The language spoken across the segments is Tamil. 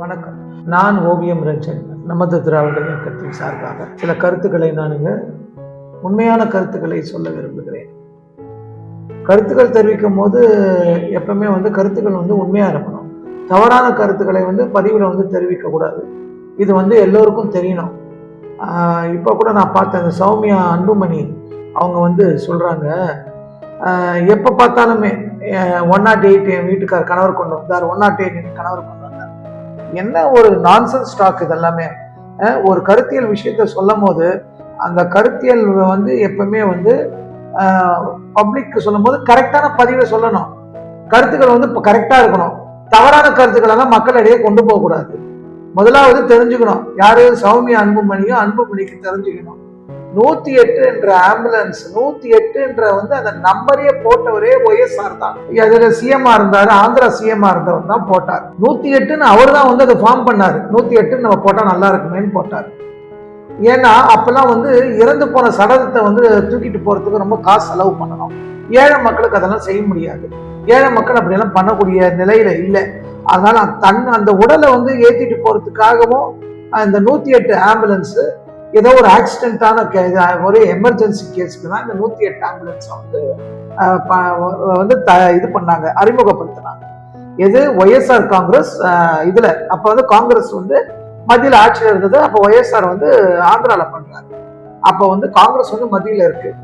வணக்கம். நான் ஓவியம் ரஞ்சன். நமது திராவிட இயக்கத்தின் சார்பாக சில கருத்துக்களை நான் இங்க உண்மையான கருத்துக்களை சொல்ல விரும்புகிறேன். கருத்துக்கள் தெரிவிக்கும் போது எப்பவுமே வந்து கருத்துக்கள் வந்து உண்மையாக இருக்கணும். தவறான கருத்துக்களை வந்து பதிவில் வந்து தெரிவிக்கக்கூடாது இது வந்து எல்லோருக்கும் தெரியணும். இப்போ கூட நான் பார்த்தேன் அந்த சௌமியா அன்புமணி அவங்க வந்து சொல்கிறாங்க எப்போ பார்த்தாலுமே ஒன் நாட் எயிட் என் வீட்டுக்கார் கணவர் கொண்டு வந்தார். ஒன் நாட் எயிட் என் கணவர் கொண்டு என்ன ஒரு நான்சன்ஸ் ஸ்டாக் இதெல்லாமே? ஒரு கருத்தியல் விஷயத்த சொல்லும் போது அந்த கருத்தியல் வந்து எப்பவுமே வந்து பப்ளிக் சொல்லும் போது கரெக்டான பதிவை சொல்லணும். கருத்துக்கள் வந்து இப்போ கரெக்டாக இருக்கணும். தவறான கருத்துக்களெல்லாம் மக்களிடையே கொண்டு போகக்கூடாது. முதலாவது தெரிஞ்சுக்கணும். யாரு சௌமியா அன்புமணியும் அன்புமணிக்கு தெரிஞ்சுக்கணும். நூத்தி எட்டு என்ற ஆம்புலன்ஸ் நூத்தி எட்டு என்ற வந்து அந்த நம்பரையே போட்டவரே ஒய்எஸ்ஆர் தான். அதுல சிஎம்ஆ இருந்தாரு? ஆந்திரா சிஎம்ஆ இருந்தவர் தான் போட்டார். நூத்தி எட்டுன்னு அவர் தான் வந்து அதை ஃபார்ம் பண்ணாரு. நூத்தி எட்டுன்னு நம்ம போட்டா நல்லா இருக்குமேன்னு போட்டார். ஏன்னா அப்பெல்லாம் வந்து இறந்து போன சடலத்தை வந்து தூக்கிட்டு போறதுக்கு ரொம்ப காசு செலவு பண்ணணும். ஏழை மக்களுக்கு அதெல்லாம் செய்ய முடியாது. ஏழை மக்கள் அப்படியெல்லாம் பண்ணக்கூடிய நிலையில இல்லை. அதனால தன் அந்த உடலை வந்து ஏற்றிட்டு போறதுக்காகவும் அந்த நூத்தி எட்டு ஆம்புலன்ஸு ஏதோ ஒரு ஆக்சிடென்ட்டான ஒரு எமர்ஜென்சி கேஸ்க்கு தான் இந்த நூற்றி எட்டு ஆம்புலன்ஸ் வந்து ப- வந்து த இது பண்ணாங்க அறிமுகப்படுத்தினாங்க. எது? ஒய்எஸ்ஆர் காங்கிரஸ் இதில். அப்போ வந்து காங்கிரஸ் வந்து மத்தியில் ஆட்சியில் இருந்தது அப்போ ஒய்எஸ்ஆர் வந்து ஆந்திராவில் பண்ணுறாங்க அப்போ வந்து காங்கிரஸ் வந்து மத்தியில் இருக்கு.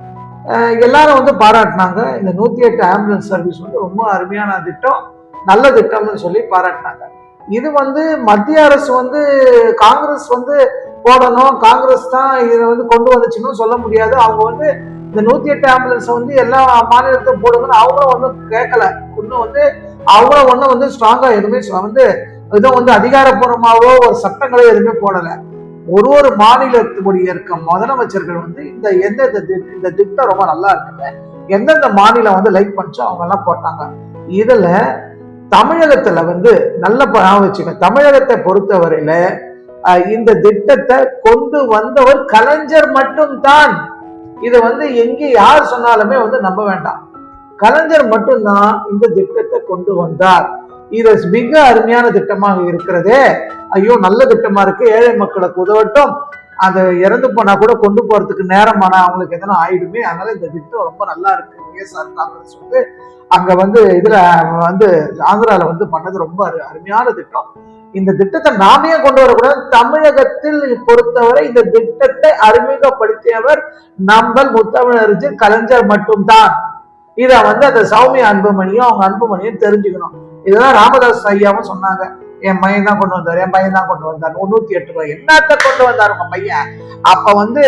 எல்லாரும் வந்து பாராட்டினாங்க. இந்த நூற்றி எட்டு ஆம்புலன்ஸ் சர்வீஸ் வந்து ரொம்ப அருமையான திட்டம் நல்ல திட்டம்னு சொல்லி பாராட்டினாங்க. இது வந்து மத்திய அரசு வந்து காங்கிரஸ் வந்து போடணும். காங்கிரஸ் தான் இதை வந்து கொண்டு வந்துச்சுன்னு சொல்ல முடியாது. அவங்க வந்து இந்த நூத்தி எட்டு ஆம்புலன்ஸை வந்து எல்லா மாநிலத்தையும் போடுங்கன்னு அவங்களும் ஒன்றும் கேட்கல. இன்னும் வந்து அவங்களும் ஒன்றும் வந்து ஸ்ட்ராங்கா எதுவுமே வந்து எதுவும் வந்து அதிகாரப்பூர்வமாகவோ ஒரு சட்டங்களோ எதுவுமே போடல. ஒரு ஒரு மாநிலத்துடைய இருக்க முதலமைச்சர்கள் வந்து இந்த எந்தெந்த இந்த திட்டம் ரொம்ப நல்லா இருக்குங்க எந்தெந்த மாநிலம் வந்து லைக் பண்ணிச்சோ அவங்க எல்லாம் போட்டாங்க. இதுல தமிழகத்துல வந்து நல்ல ப- வச்சுங்க தமிழகத்தை பொறுத்தவரையில இந்த திட்டத்தை கொண்டு வந்தவர் கலைஞர் மட்டும்தான். இதை வந்து எங்கே யார் சொன்னாலுமே வந்து நம்ப வேண்டாம். கலைஞர் மட்டும்தான் இந்த திட்டத்தை கொண்டு வந்தார். இது மிக அருமையான திட்டமாக இருக்கிறதே. ஐயோ நல்ல திட்டமா இருக்கு. ஏழை மக்களுக்கு உதவட்டும். அந்த இறந்து போனா கூட கொண்டு போறதுக்கு நேரமான அவங்களுக்கு எதனா ஆயிடுமே. அதனால இந்த திட்டம் ரொம்ப நல்லா இருக்கு. விஎஸ்ஆர் காங்கிரஸ் வந்து அங்க வந்து இதுல வந்து ஆந்திரால வந்து பண்ணது ரொம்ப அரு- அருமையான திட்டம். இந்த திட்டத்தை நாமே கொண்டு வரக்கூடாது? தமிழகத்தில் பொறுத்தவரை இந்த திட்டத்தை அறிமுகப்படுத்தியவர் நம்பல் முத்தமிழறிஞர் கலைஞர் மட்டும்தான். இத வந்து அந்த சௌமிய அன்புமணியும் அவங்க அன்புமணியும் தெரிஞ்சுக்கணும். இதுதான் ராமதாஸ் ஐயாவும் சொன்னாங்க. என் பையன் தான் கொண்டு வந்தார் என் பையன் தான் கொண்டு வந்தார். நூத்தி எட்டு ரூபாய். என்னத்த கொண்டு வந்தார் உங்க பையன்? அப்ப வந்து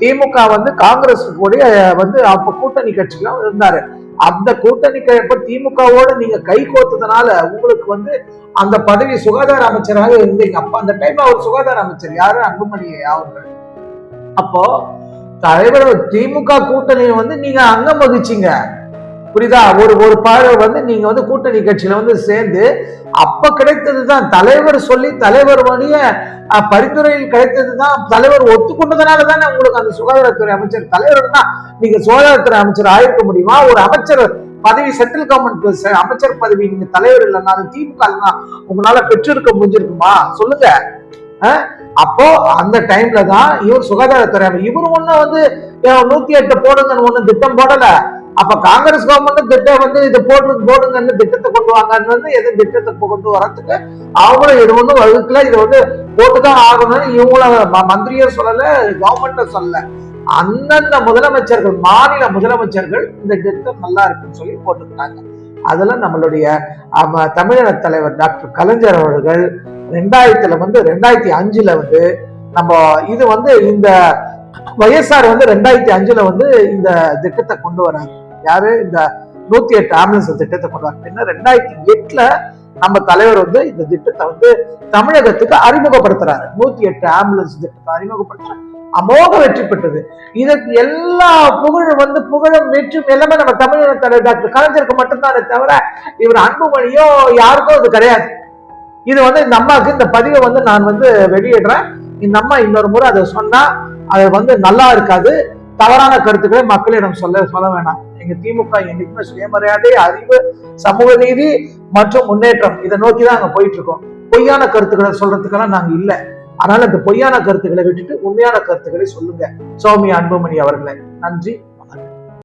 திமுக வந்து காங்கிரஸ் கூட வந்து அப்ப கூட்டணி கட்சிகளும் இருந்தாரு. அந்த கூட்டணி க- திமுகவோட நீங்க கை கோத்ததுனால உங்களுக்கு வந்து அந்த பதவி சுகாதார அமைச்சராக இருந்தீங்க அப்ப அந்த டைம்ல அவர் சுகாதார அமைச்சர் யாரு? அன்புமணி அவர்கள். அப்போ தலைவர் திமுக கூட்டணியை வந்து நீங்க அங்கம் மகிழ்ச்சிங்க புரியுதா? ஒரு ஒரு பார்வை வந்து நீங்க வந்து கூட்டணி கட்சியில வந்து சேர்ந்து அப்ப கிடைத்தது தான் தலைவர் சொல்லி தலைவர் வழிய பரிந்துரையில் கிடைத்தது தான் தலைவர் ஒத்துக்கொண்டதுனால தானே உங்களுக்கு அந்த சுகாதாரத்துறை அமைச்சர் தலைவர் தான் நீங்க சுகாதாரத்துறை அமைச்சர் ஆயிருக்க முடியுமா? ஒரு அமைச்சர் பதவி சென்ட்ரல் கவர்மெண்ட் அமைச்சர் பதவி நீங்க தலைவர் இல்லைனாலும் திமுக இல்லைன்னா உங்களால பெற்றிருக்க முடிஞ்சிருக்குமா? சொல்லுங்க. அஹ், அப்போ அந்த டைம்ல தான் இவர் சுகாதாரத்துறை இவர் இவரு ஒன்னும் வந்து நூத்தி எட்டு போடுங்கன்னு ஒண்ணு திட்டம் போடல. அப்ப காங்கிரஸ் கவர்மெண்ட் திட்டம் வந்து இது போட்டு போடுங்கன்னு திட்டத்தை கொண்டு வாங்கன்னு வந்து எது திட்டத்தை கொண்டு வரத்துக்கு அவங்களும் இது ஒன்றும் வகுக்கல. இது வந்து போட்டுதான் ஆகணும்னு இவங்கள மந்திரியும் சொல்லல கவர்மெண்ட்டும் சொல்லல. அந்தந்த முதலமைச்சர்கள் மாநில முதலமைச்சர்கள் இந்த திட்டம் நல்லா இருக்குன்னு சொல்லி போட்டுக்கிட்டாங்க. அதெல்லாம் நம்மளுடைய தமிழக தலைவர் டாக்டர் கலைஞர் அவர்கள் ரெண்டாயிரத்துல வந்து ரெண்டாயிரத்தி அஞ்சுல வந்து நம்ம இது வந்து இந்த வைஎஸ்ஆர் வந்து ரெண்டாயிரத்தி அஞ்சுல வந்து இந்த திட்டத்தை கொண்டு வராங்க. யாரு? இந்த நூத்தி எட்டு ஆம்புலன்ஸ் திட்டத்தை கொண்டு வராங்க. என்ன ரெண்டாயிரத்தி எட்டுல நம்ம தலைவர் வந்து இந்த திட்டத்தை வந்து தமிழகத்துக்கு அறிமுகப்படுத்துறாரு. நூத்தி எட்டு ஆம்புலன்ஸ் திட்டத்தை அறிமுகப்படுத்துறாரு. அமோக வெற்றி பெற்றது. இதற்கு எல்லா புகழும் வந்து புகழும் வெற்றும் எல்லாமே நம்ம தமிழக தலைவர் டாக்டர் கலைஞருக்கு மட்டும்தானே தவிர இவர் அன்புமணியோ யாருக்கும் அது கிடையாது. இது வந்து இந்த அம்மாவுக்கு இந்த பதிவை வந்து நான் வந்து வெளியிடுறேன். இந்த அம்மா இன்னொரு முறை அதை சொன்னா அது வந்து நல்லா இருக்காது. தவறான கருத்துக்களை மக்களிடம் சொல்ல சொல்ல வேணாம். எங்க திமுக என்னைக்குமே சுயமரியாதை அறிவு சமூக நீதி மற்றும் முன்னேற்றம் இதை நோக்கி தான் அங்க போயிட்டு இருக்கோம் பொய்யான கருத்துக்களை சொல்றதுக்கெல்லாம் நாங்க இல்லை. அதனால இந்த பொய்யான கருத்துக்களை விட்டுட்டு உண்மையான கருத்துக்களை சொல்லுங்க. சௌமியா அன்புமணி அவர்களே நன்றி.